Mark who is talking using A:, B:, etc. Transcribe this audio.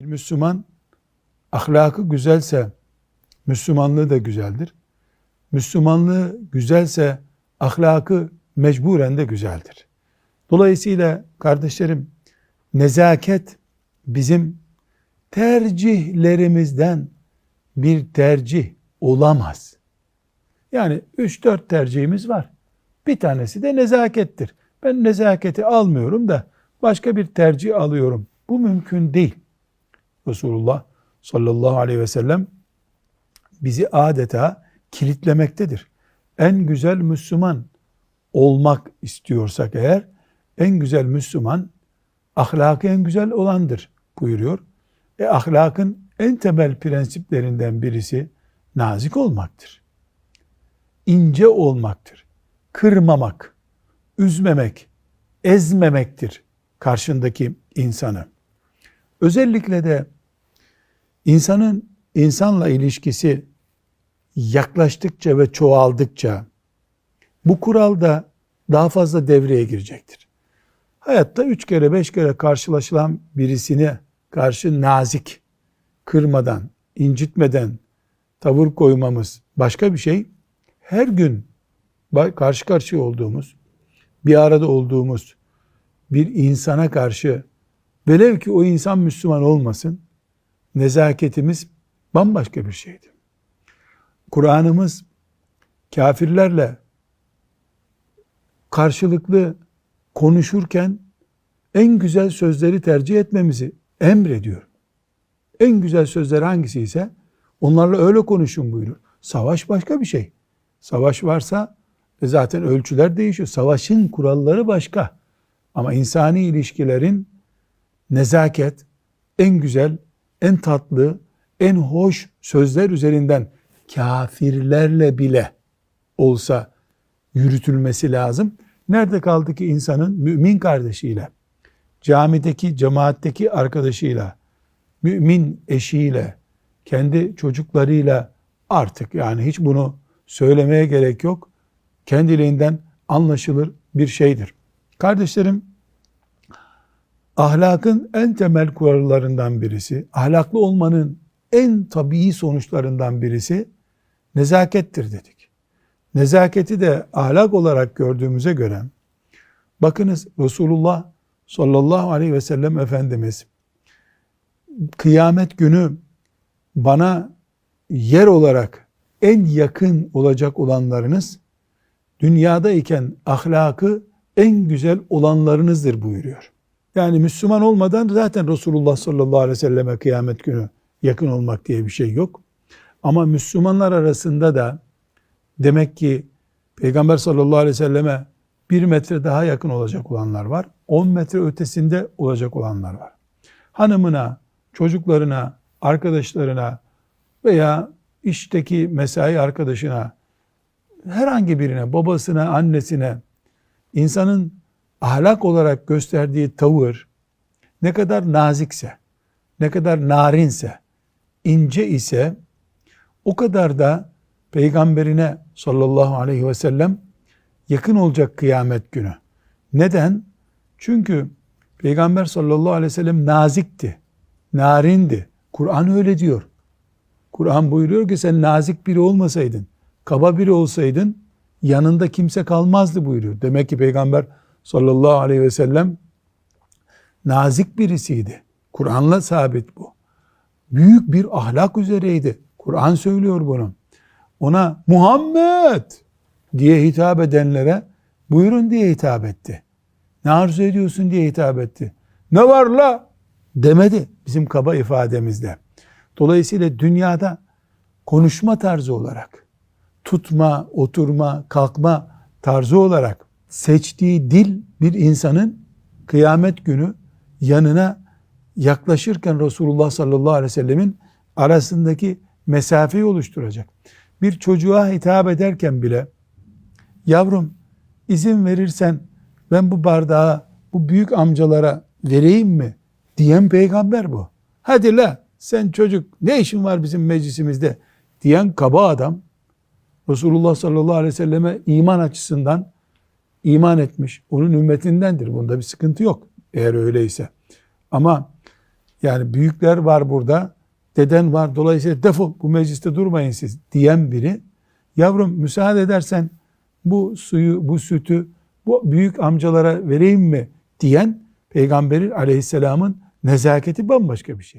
A: Bir Müslüman ahlakı güzelse Müslümanlığı da güzeldir. Müslümanlığı güzelse ahlakı mecburen de güzeldir. Dolayısıyla kardeşlerim nezaket bizim tercihlerimizden bir tercih olamaz. Yani 3-4 tercihimiz var. Bir tanesi de nezakettir. Ben nezaketi almıyorum da başka bir tercih alıyorum. Bu mümkün değil. Resulullah sallallahu aleyhi ve sellem bizi adeta kilitlemektedir. En güzel Müslüman olmak istiyorsak eğer en güzel Müslüman ahlakı en güzel olandır buyuruyor. E ahlakın en temel prensiplerinden birisi nazik olmaktır. İnce olmaktır. Kırmamak, üzmemek, ezmemektir karşındaki insanı. Özellikle de insanın insanla ilişkisi yaklaştıkça ve çoğaldıkça bu kural da daha fazla devreye girecektir. Hayatta üç kere beş kere karşılaşılan birisine karşı nazik, kırmadan, incitmeden tavır koymamız başka bir şey. Her gün karşı karşıya olduğumuz, bir arada olduğumuz bir insana karşı velev ki o insan Müslüman olmasın, nezaketimiz bambaşka bir şeydir. Kur'an'ımız kafirlerle karşılıklı konuşurken en güzel sözleri tercih etmemizi emrediyor. En güzel sözler hangisi ise onlarla öyle konuşun buyuruyor. Savaş başka bir şey. Savaş varsa e zaten ölçüler değişiyor. Savaşın kuralları başka. Ama insani ilişkilerin nezaket en güzel, en tatlı, en hoş sözler üzerinden kafirlerle bile olsa yürütülmesi lazım. Nerede kaldı ki insanın mümin kardeşiyle, camideki, cemaatteki arkadaşıyla, mümin eşiyle, kendi çocuklarıyla artık yani hiç bunu söylemeye gerek yok. Kendiliğinden anlaşılır bir şeydir. Kardeşlerim, ahlakın en temel kurallarından birisi, ahlaklı olmanın en tabii sonuçlarından birisi nezakettir dedik. Nezaketi de ahlak olarak gördüğümüze göre bakınız Resulullah sallallahu aleyhi ve sellem Efendimiz kıyamet günü bana yer olarak en yakın olacak olanlarınız dünyadayken ahlakı en güzel olanlarınızdır buyuruyor. Yani Müslüman olmadan zaten Resulullah sallallahu aleyhi ve selleme kıyamet günü yakın olmak diye bir şey yok. Ama Müslümanlar arasında da demek ki Peygamber sallallahu aleyhi ve selleme bir metre daha yakın olacak olanlar var. 10 metre ötesinde olacak olanlar var. Hanımına, çocuklarına, arkadaşlarına veya işteki mesai arkadaşına, herhangi birine, babasına, annesine, insanın ahlak olarak gösterdiği tavır ne kadar nazikse, ne kadar narinse, ince ise o kadar da peygamberine sallallahu aleyhi ve sellem yakın olacak kıyamet günü. Neden? Çünkü peygamber sallallahu aleyhi ve sellem nazikti, narindi. Kur'an öyle diyor. Kur'an buyuruyor ki sen nazik biri olmasaydın, kaba biri olsaydın yanında kimse kalmazdı buyuruyor. Demek ki peygamber sallallahu aleyhi ve sellem nazik birisiydi. Kur'an'la sabit bu. Büyük bir ahlak üzereydi. Kur'an söylüyor bunu. Ona Muhammed diye hitap edenlere buyurun diye hitap etti. Ne arzu ediyorsun diye hitap etti. Ne var la demedi bizim kaba ifademizde. Dolayısıyla dünyada konuşma tarzı olarak, tutma, oturma, kalkma tarzı olarak seçtiği dil bir insanın kıyamet günü yanına yaklaşırken Resulullah sallallahu aleyhi ve sellemin arasındaki mesafeyi oluşturacak. Bir çocuğa hitap ederken bile yavrum izin verirsen ben bu bardağı bu büyük amcalara vereyim mi diyen peygamber bu. Hadi la sen çocuk ne işin var bizim meclisimizde diyen kaba adam Resulullah sallallahu aleyhi ve selleme iman açısından iman etmiş. Onun ümmetindendir. Bunda bir sıkıntı yok. Eğer öyleyse. Ama Yani büyükler var burada, deden var dolayısıyla defol bu mecliste durmayın siz diyen biri yavrum müsaade edersen bu suyu, bu sütü bu büyük amcalara vereyim mi diyen Peygamberi aleyhisselamın nezaketi bambaşka bir şey.